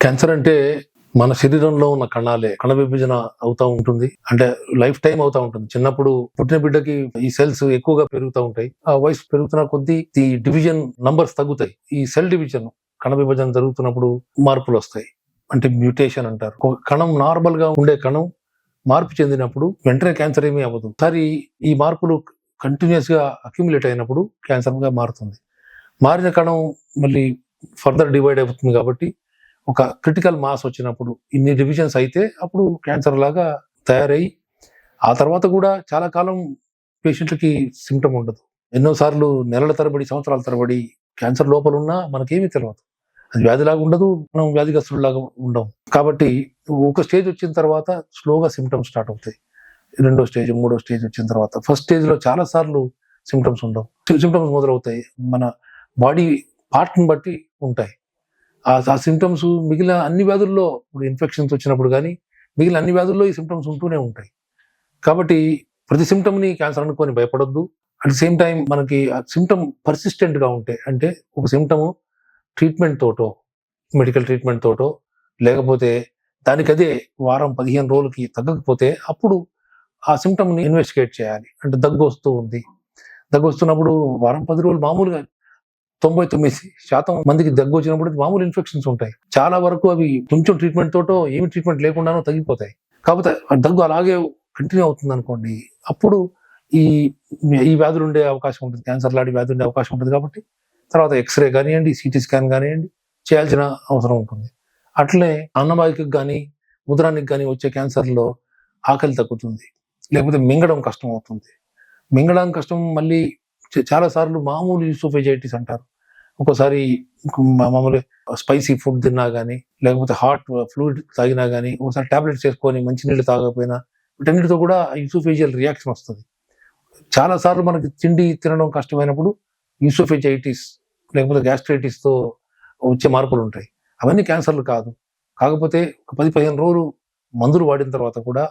Cancer అంటే మన శరీరంలో ఉన్న కణాలే కణ విభజన అవుతా ఉంటుంది. అంటే లైఫ్ టైం అవుతా ఉంటుంది. చిన్నప్పుడు పుట్టిన బిడ్డకి ఈ సెల్స్ ఎక్కువగా పెరుగుతూ ఉంటాయి. ఆ వయసు పెరుగుతున్న కొద్దీ ఈ డివిజన్ నంబర్స్ తగ్గుతాయి. ఈ సెల్ డివిజన్ కణ విభజన జరుగుతున్నప్పుడు మార్పులు వస్తాయి. అంటే మ్యూటేషన్ అంటారు. ఒక కణం నార్మల్గా ఉండే కణం మార్పు చెందినప్పుడు వెంటనే క్యాన్సర్ ఏమీ అవ్వదు. ఒకసారి ఈ మార్పులు కంటిన్యూస్గా అక్యుములేట్ అయినప్పుడు క్యాన్సర్గా మారుతుంది. మారిన కణం మళ్ళీ ఫర్దర్ డివైడ్ అవుతుంది కాబట్టి ఒక క్రిటికల్ మాస్ వచ్చినప్పుడు ఇన్ని డివిజన్స్ అయితే అప్పుడు క్యాన్సర్ లాగా తయారై ఆ తర్వాత కూడా చాలా కాలం పేషెంట్లకి సిమ్టమ్ ఉండదు. ఎన్నోసార్లు నెలల తరబడి సంవత్సరాల తరబడి క్యాన్సర్ లోపల ఉన్నా మనకేమీ తెలియదు అది వ్యాధిలాగా ఉండదు మనం వ్యాధిగ్రస్తులాగా ఉండం కాబట్టి ఒక స్టేజ్ వచ్చిన తర్వాత స్లోగా సిమ్టమ్స్ స్టార్ట్ అవుతాయి. రెండో స్టేజ్ మూడో స్టేజ్ వచ్చిన తర్వాత ఫస్ట్ స్టేజ్లో చాలా సార్లు సిమ్టమ్స్ ఉండవు. సిమ్టమ్స్ మొదలవుతాయి. మన బాడీ పార్ట్ని బట్టి ఉంటాయి. ఆ సింటమ్స్ సిమ్టమ్స్ మిగిలిన అన్ని వ్యాధుల్లో ఇప్పుడు ఇన్ఫెక్షన్స్ వచ్చినప్పుడు కానీ మిగిలిన అన్ని వ్యాధుల్లో ఈ సిమ్టమ్స్ ఉంటూనే ఉంటాయి. కాబట్టి ప్రతి సిమ్టమ్ని క్యాన్సర్ అనుకొని భయపడొద్దు. అట్ సేమ్ టైం మనకి ఆ సిమ్టమ్ పర్సిస్టెంట్గా ఉంటే అంటే ఒక సిమ్టమ్ ట్రీట్మెంట్ తోటో మెడికల్ ట్రీట్మెంట్ తోటో లేకపోతే దానికదే వారం పదిహేను రోజులకి తగ్గకపోతే అప్పుడు ఆ సిమ్టమ్ని ఇన్వెస్టిగేట్ చేయాలి. అంటే దగ్గు వస్తూ ఉంది. దగ్గు వస్తున్నప్పుడు వారం పది రోజులు మామూలుగా తొంభై తొమ్మిది శాతం మందికి దగ్గు వచ్చినప్పుడు మామూలు ఇన్ఫెక్షన్స్ ఉంటాయి. చాలా వరకు అవి కొంచెం ట్రీట్మెంట్ తోటో ఏమి ట్రీట్మెంట్ లేకుండానో తగ్గిపోతాయి. కాకపోతే దగ్గు అలాగే కంటిన్యూ అవుతుంది అనుకోండి అప్పుడు ఈ ఈ వ్యాధులు ఉండే అవకాశం ఉంటుంది. క్యాన్సర్ లాంటి వ్యాధులు ఉండే అవకాశం ఉంటుంది కాబట్టి తర్వాత ఎక్స్రే కానివ్వండి సిటీ స్కాన్ కానివ్వండి చేయాల్సిన అవసరం ఉంటుంది. అట్లే అన్నవాహికకి కానీ ఉదరానికి కానీ వచ్చే క్యాన్సర్లో ఆకలి తగ్గుతుంది. లేకపోతే మింగడం కష్టం అవుతుంది. మింగడం కష్టం మళ్ళీ చాలాసార్లు చాలా సార్లు మామూలు యూసోఫెజైటిస్ అంటారు. ఒక్కోసారి మామూలు స్పైసీ ఫుడ్ తిన్నా కానీ లేకపోతే హాట్ ఫ్లూయిడ్ తాగినా కానీ ఒకసారి ట్యాబ్లెట్స్ చేసుకొని మంచినీళ్ళు తాగకపోయినా వీటన్నిటితో కూడా యూసోఫేజియల్ రియాక్షన్ వస్తుంది. చాలా సార్లు మనకి తిండి తినడం కష్టమైనప్పుడు యూసోఫెజైటిస్ లేకపోతే గ్యాస్ట్రైటిస్తో వచ్చే మార్పులు ఉంటాయి. అవన్నీ క్యాన్సర్లు కాదు. కాకపోతే ఒక పది పదిహేను రోజులు మందులు వాడిన తర్వాత కూడా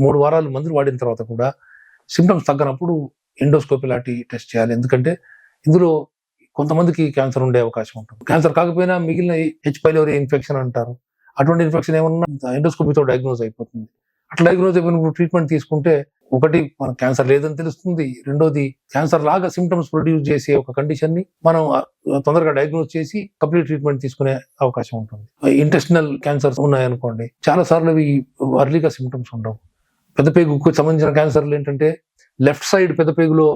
మూడు వారాలు మందులు వాడిన తర్వాత కూడా సిమ్టమ్స్ తగ్గనప్పుడు ఎండోస్కోపీ లాంటి టెస్ట్ చేయాలి. ఎందుకంటే ఇందులో కొంతమందికి క్యాన్సర్ ఉండే అవకాశం ఉంటుంది. క్యాన్సర్ కాకపోయినా మిగిలిన హెచ్ పైలోరీ ఇన్ఫెక్షన్ అంటారు. అటువంటి ఇన్ఫెక్షన్ ఏమన్నా ఎండోస్కోపీతో డయాగ్నోజ్ అయిపోతుంది. అట్లా డయాగ్నోజ్ అయిపోయినప్పుడు ట్రీట్మెంట్ తీసుకుంటే ఒకటి మన క్యాన్సర్ లేదని తెలుస్తుంది. రెండోది క్యాన్సర్ లాగా సిమ్టమ్స్ ప్రొడ్యూస్ చేసే ఒక కండిషన్ని మనం తొందరగా డయాగ్నోజ్ చేసి కంప్లీట్ ట్రీట్మెంట్ తీసుకునే అవకాశం ఉంటుంది. ఇంటెస్టినల్ క్యాన్సర్స్ ఉన్నాయనుకోండి చాలా సార్లు అవి అర్లీగా సిమ్టమ్స్ ఉండవు. పెద్దపేగుకు సంబంధించిన క్యాన్సర్లు ఏంటంటే లెఫ్ట్ సైడ్ పెద్ద పేగులో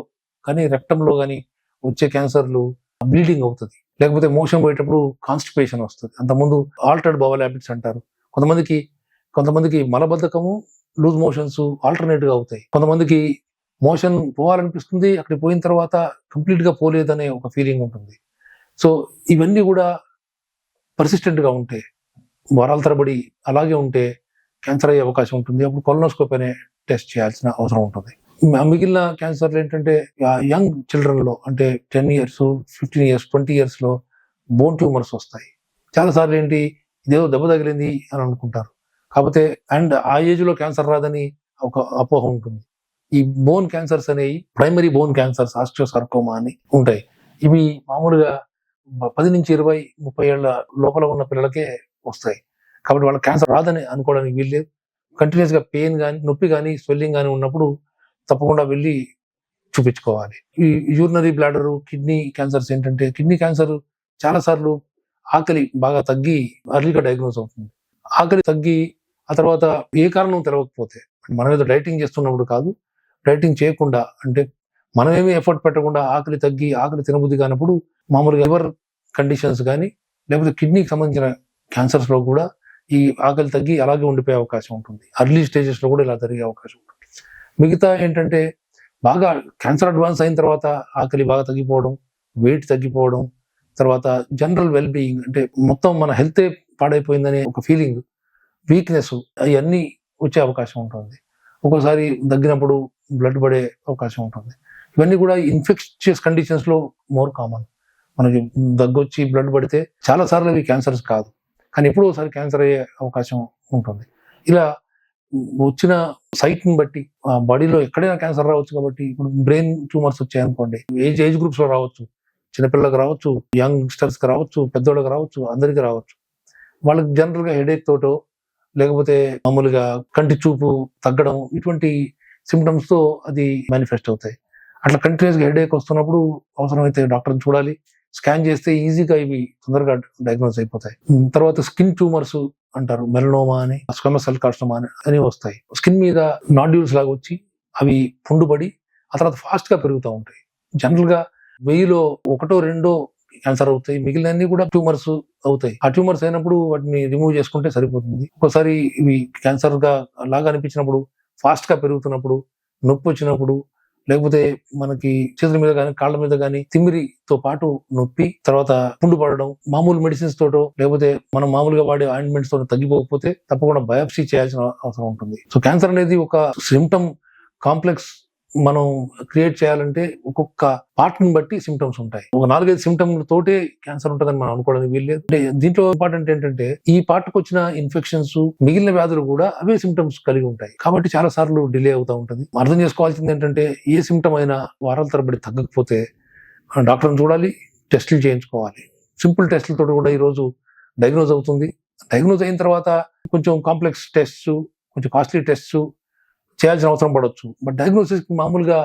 కానీ రెక్టంలో కానీ వచ్చే క్యాన్సర్లు బ్లీడింగ్ అవుతుంది. లేకపోతే మోషన్ పోయేటప్పుడు కాన్స్టిపేషన్ వస్తుంది. అంతకుముందు ఆల్టర్డ్ బవల్ హ్యాబిట్స్ అంటారు. కొంతమందికి కొంతమందికి మలబద్ధకము లూజ్ మోషన్స్ ఆల్టర్నేట్గా అవుతాయి. కొంతమందికి మోషన్ పోవాలనిపిస్తుంది అక్కడికి పోయిన తర్వాత కంప్లీట్గా పోలేదనే ఒక ఫీలింగ్ ఉంటుంది. సో ఇవన్నీ కూడా పర్సిస్టెంట్గా ఉంటే వారాల తరబడి అలాగే ఉంటే క్యాన్సర్ అయ్యే అవకాశం ఉంటుంది. అప్పుడు కొలనోస్కోప్ అనే టెస్ట్ చేయాల్సిన అవసరం ఉంటుంది. మిగిలిన క్యాన్సర్లు ఏంటంటే యంగ్ చిల్డ్రన్లో అంటే ten years fifteen years twenty ఇయర్స్లో బోన్ ట్యూమర్స్ వస్తాయి. చాలా సార్లు ఏంటి ఇదేదో దెబ్బ తగిలింది అని అనుకుంటారు. కాకపోతే అండ్ ఆ ఏజ్లో క్యాన్సర్ రాదని ఒక అపోహ ఉంటుంది. ఈ బోన్ క్యాన్సర్స్ అనేవి ప్రైమరీ బోన్ క్యాన్సర్స్ ఆస్ట్రోసార్కోమా అని ఉంటాయి. ఇవి మామూలుగా పది నుంచి ఇరవై ముప్పై ఏళ్ళ లోపల ఉన్న పిల్లలకే వస్తాయి. కాబట్టి వాళ్ళ క్యాన్సర్ రాదని అనుకోవడానికి వీల్లేదు. కంటిన్యూస్గా పెయిన్ కానీ నొప్పి కానీ స్వెల్లింగ్ కానీ ఉన్నప్పుడు తప్పకుండా వెళ్ళి చూపించుకోవాలి. ఈ యూరినరీ బ్లాడరు కిడ్నీ క్యాన్సర్స్ ఏంటంటే కిడ్నీ క్యాన్సర్ చాలా సార్లు ఆకలి బాగా తగ్గి అర్లీగా డయాగ్నోస్ అవుతుంది. ఆకలి తగ్గి ఆ తర్వాత ఏ కారణం తెలవకపోతే మనం ఏదో డైటింగ్ చేస్తున్నప్పుడు కాదు డైటింగ్ చేయకుండా అంటే మనమేమి ఎఫర్ట్ పెట్టకుండా ఆకలి తగ్గి ఆకలి తినబుద్ధి కానప్పుడు మామూలుగా లివర్ కండిషన్స్ కానీ లేకపోతే కిడ్నీకి సంబంధించిన క్యాన్సర్స్లో కూడా ఈ ఆకలి తగ్గి అలాగే ఉండిపోయే అవకాశం ఉంటుంది. అర్లీ స్టేజెస్లో కూడా ఇలా జరిగే అవకాశం ఉంటుంది. మిగతా ఏంటంటే బాగా క్యాన్సర్ అడ్వాన్స్ అయిన తర్వాత ఆకలి బాగా తగ్గిపోవడం వెయిట్ తగ్గిపోవడం తర్వాత జనరల్ వెల్ బీయింగ్ అంటే మొత్తం మన హెల్తే పాడైపోయిందనే ఒక ఫీలింగ్ వీక్నెస్ అవన్నీ వచ్చే అవకాశం ఉంటుంది. ఒక్కోసారి దగ్గినప్పుడు బ్లడ్ పడే అవకాశం ఉంటుంది. ఇవన్నీ కూడా ఇన్ఫెక్షియస్ కండిషన్స్లో మోర్ కామన్ మనకి దగ్గొచ్చి బ్లడ్ పడితే చాలా సార్లు అవి క్యాన్సర్స్ కాదు. కానీ ఎప్పుడో ఒకసారి క్యాన్సర్ అయ్యే అవకాశం ఉంటుంది. ఇలా వచ్చిన సైట్ని బట్టి బాడీలో ఎక్కడైనా క్యాన్సర్ రావచ్చు కాబట్టి ఇప్పుడు బ్రెయిన్ ట్యూమర్స్ వచ్చాయనుకోండి ఏజ్ ఏజ్ గ్రూప్స్లో రావచ్చు. చిన్నపిల్లలకు రావచ్చు యంగ్స్టర్స్కి రావచ్చు పెద్దోళ్ళకి రావచ్చు అందరికీ రావచ్చు. వాళ్ళకి జనరల్గా హెడేక్ తోటో లేకపోతే మామూలుగా కంటి చూపు తగ్గడం ఇటువంటి సిమ్టమ్స్తో అది మేనిఫెస్ట్ అవుతాయి. అట్లా కంటిన్యూస్గా హెడేక్ వస్తున్నప్పుడు అవసరమైతే డాక్టర్ని చూడాలి. స్కాన్ చేస్తే ఈజీగా ఇవి తొందరగా డయాగ్నోస్ అయిపోతాయి. తర్వాత స్కిన్ ట్యూమర్స్ అంటారు మెలనోమా అని స్క్వమస్ సెల్ కార్సినోమా అని అని వస్తాయి. స్కిన్ మీద నాడ్యూల్స్ లాగా వచ్చి అవి పుండుపడి ఆ తర్వాత ఫాస్ట్గా పెరుగుతూ ఉంటాయి. జనరల్గా వెయ్యిలో ఒకటో రెండో క్యాన్సర్ అవుతాయి. మిగిలినన్ని కూడా ట్యూమర్స్ అవుతాయి. ఆ ట్యూమర్స్ అయినప్పుడు వాటిని రిమూవ్ చేసుకుంటే సరిపోతుంది. ఒకసారి ఇవి క్యాన్సర్గా లాగా అనిపించినప్పుడు ఫాస్ట్గా పెరుగుతున్నప్పుడు నొప్పి వచ్చినప్పుడు లేకపోతే మనకి చేతుల మీద కానీ కాళ్ళ మీద కానీ తిమ్మిరితో పాటు నొప్పి తర్వాత పుండు పడడం మామూలు మెడిసిన్స్ తోటో లేకపోతే మనం మామూలుగా వాడే ఆయింట్మెంట్స్ తోటో తగ్గిపోకపోతే తప్పకుండా బయాప్సీ చేయాల్సిన అవసరం ఉంటుంది. సో క్యాన్సర్ అనేది ఒక సిమ్టమ్ కాంప్లెక్స్ మనం క్రియేట్ చేయాలంటే ఒక్కొక్క పార్ట్ని బట్టి సిమ్టమ్స్ ఉంటాయి. ఒక నాలుగైదు సిమ్టమ్ తోటే క్యాన్సర్ ఉంటుందని మనం అనుకోవడానికి వీల్లేదు. అంటే దీంట్లో ఇంపార్టెంట్ ఏంటంటే ఈ పార్ట్కి వచ్చిన ఇన్ఫెక్షన్స్ మిగిలిన వ్యాధులు కూడా అవే సిమ్టమ్స్ కలిగి ఉంటాయి. కాబట్టి చాలా సార్లు డిలే అవుతూ ఉంటుంది. అర్థం చేసుకోవాల్సింది ఏంటంటే ఏ సిమ్టమ్ అయినా వారాల తరబడి తగ్గకపోతే డాక్టర్ని చూడాలి టెస్టులు చేయించుకోవాలి. సింపుల్ టెస్టులతో కూడా ఈరోజు డయాగ్నోజ్ అవుతుంది. డయాగ్నోజ్ అయిన తర్వాత కొంచెం కాంప్లెక్స్ టెస్ట్ కొంచెం కాస్ట్లీ టెస్ట్స్ చేయాల్సిన అవసరం పడవచ్చు బట్ డయాగ్నోసిస్ మామూలుగా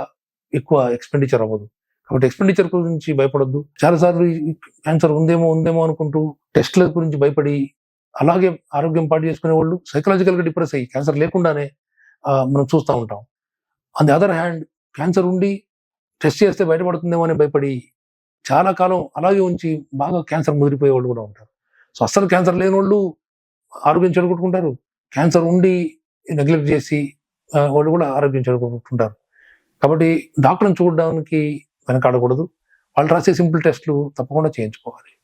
ఎక్కువ ఎక్స్పెండిచర్ అవ్వదు. కాబట్టి ఎక్స్పెండిచర్ గురించి భయపడొద్దు. చాలాసార్లు క్యాన్సర్ ఉందేమో ఉందేమో అనుకుంటూ టెస్ట్ల గురించి భయపడి అలాగే ఆరోగ్యం పాటు చేసుకునే వాళ్ళు సైకలాజికల్గా డిప్రెస్ అయ్యి క్యాన్సర్ లేకుండానే మనం చూస్తూ ఉంటాం. On the other hand cancer ఉండి టెస్ట్ చేస్తే బయటపడుతుందేమో అని భయపడి చాలా కాలం అలాగే ఉంచి బాగా క్యాన్సర్ ముదిరిపోయే వాళ్ళు కూడా ఉంటారు. సో అస్సలు క్యాన్సర్ లేని వాళ్ళు ఆరోగ్యం చెడగొట్టుకుంటారు. క్యాన్సర్ ఉండి నెగ్లెక్ట్ చేసి వాళ్ళు కూడా ఆరోగ్యం చెడగొట్టుకుంటారు కాబట్టి డాక్టర్ని చూడడానికి వెనకాడకూడదు. వాళ్ళు రాసే సింపుల్ టెస్ట్లు తప్పకుండా చేయించుకోవాలి.